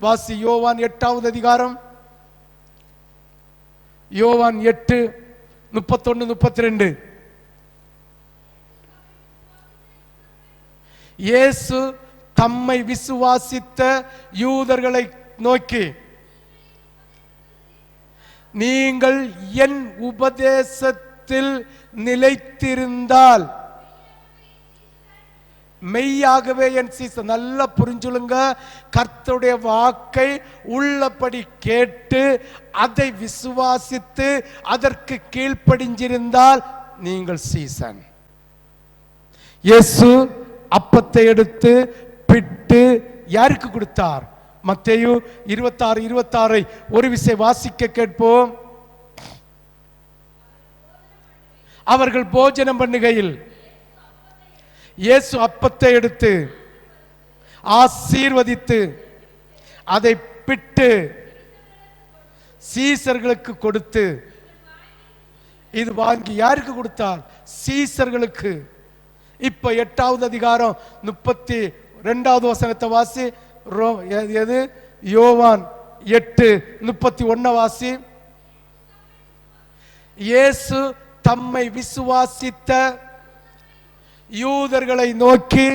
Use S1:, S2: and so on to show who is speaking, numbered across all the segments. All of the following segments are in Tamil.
S1: வாசி யோவான் எட்டாவது அதிகாரம். யோவான் எட்டு முப்பத்தொன்னு முப்பத்தி ரெண்டு இயேசு தம்மை விசுவாசித்த யூதர்களை நோக்கி நீங்கள் என் உபதேசத்தில் நிலைத்திருந்தால் மெய்யாகவே என் சீசன் நல்லா புரிஞ்சுளுங்க கர்த்தருடைய வாக்கை உள்ளபடி கேட்டு அதை விசுவாசித்து அதற்கு கீழ்ப்படிஞ்சிருந்தால் நீங்கள் சீசன். இயேசு அப்பத்தை எடுத்து பிட்டு யாருக்கு கொடுத்தார்? மத்தேயு இருபத்தாறு இருபத்தாறை ஒரு விசை வாசிக்க கேட்போம். அவர்கள் போஜனம் பண்ணுகையில் இயேசு அப்பத்தை எடுத்து ஆசீர்வதித்து அதை பிட்டு சீசர்களுக்கு கொடுத்து இது வாங்கி யாருக்கு கொடுத்தார்? சீசர்களுக்கு. இப்ப எட்டாவது அதிகாரம் முப்பத்தி ரெண்டாவது வசனத்தை வாசி ரோ- எது? யோவான் எட்டு முப்பத்தி ஒன்ன வாசி. இயேசு தம்மை விசுவாசித்த யூதர்களை நோக்கி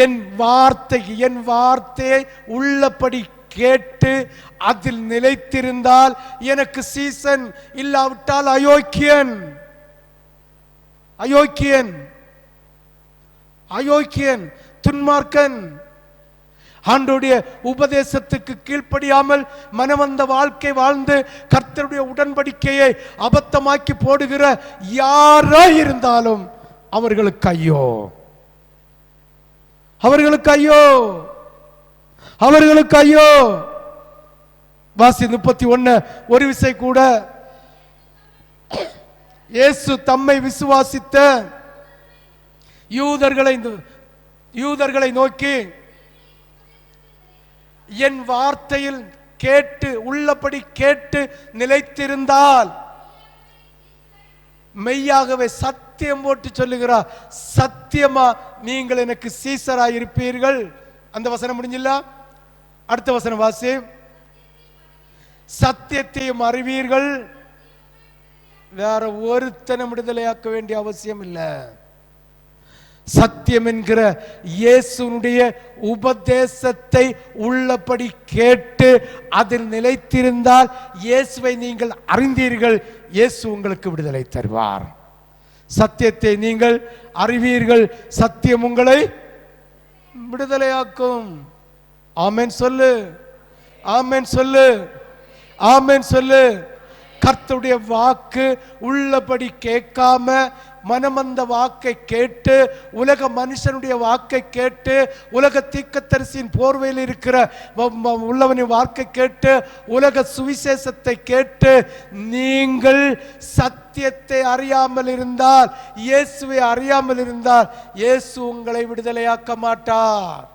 S1: என் வார்த்தை என் வார்த்தையை உள்ளபடி கேட்டு அதில் நிலைத்திருந்தால் எனக்கு சீசன் இல்லாவிட்டால் அயோக்கியன் அயோக்கியன் அயோக்கியன் துன்மார்க்கன் ஆண்டோடைய உபதேசத்துக்கு கீழ்ப்படியாமல் மனவந்த வாழ்க்கை வாழ்ந்து கர்த்தருடைய உடன்படிக்கையை அபத்தமாக்கி போடுகிற யாரா இருந்தாலும் அவர்களுக்கு ஐயோ. அவர்களுக்கு ஐயோ. அவர்களுக்கு ஐயோ. வாசி முப்பத்தி ஒன்னு ஒரு விசை கூட. இயேசு தம்மை விசுவாசித்த யூதர்களை யூதர்களை நோக்கி என் வார்த்தையில் கேட்டு உள்ளபடி கேட்டு நிலைத்திருந்தால் மெய்யாகவே சத்தியம் போட்டு சொல்லுகிறார் சத்தியமா நீங்கள் எனக்கு சீசராய் இருப்பீர்கள் அந்த வசனம் முடிஞ்சில்ல? அடுத்த வசனம் வாசி. சத்தியத்தையும் அறிவீர்கள். வேற ஒருத்தனை விடுதலையாக்க வேண்டிய அவசியம் இல்லை. சத்தியம் என்கிற இயேசுனுடைய உபதேசத்தை உள்ளபடி கேட்டு அதில் நிலைத்திருந்தால் இயேசுவை நீங்கள் அறிந்தீர்கள். இயேசு உங்களுக்கு விடுதலை தருவார். சத்தியத்தை நீங்கள் அறிவீர்கள். சத்தியம் உங்களை விடுதலையாக்கும். ஆமேன் சொல்லு. ஆமேன் சொல்லு. ஆமேன் சொல்லு. கர்த்தருடைய வாக்கு உள்ளபடி கேட்காம மனமந்த வாக்கை கேட்டு உலக மனுஷனுடைய வாக்கை கேட்டு உலக தீக்கத்தரிசியின் போர்வையில் இருக்கிற வ- உள்ளவனின் வாக்கை கேட்டு உலக சுவிசேஷத்தை கேட்டு நீங்கள் சத்தியத்தை அறியாமல் இருந்தால் இயேசுவை அறியாமல் இருந்தால் இயேசு உங்களை விடுதலையாக்க மாட்டார்.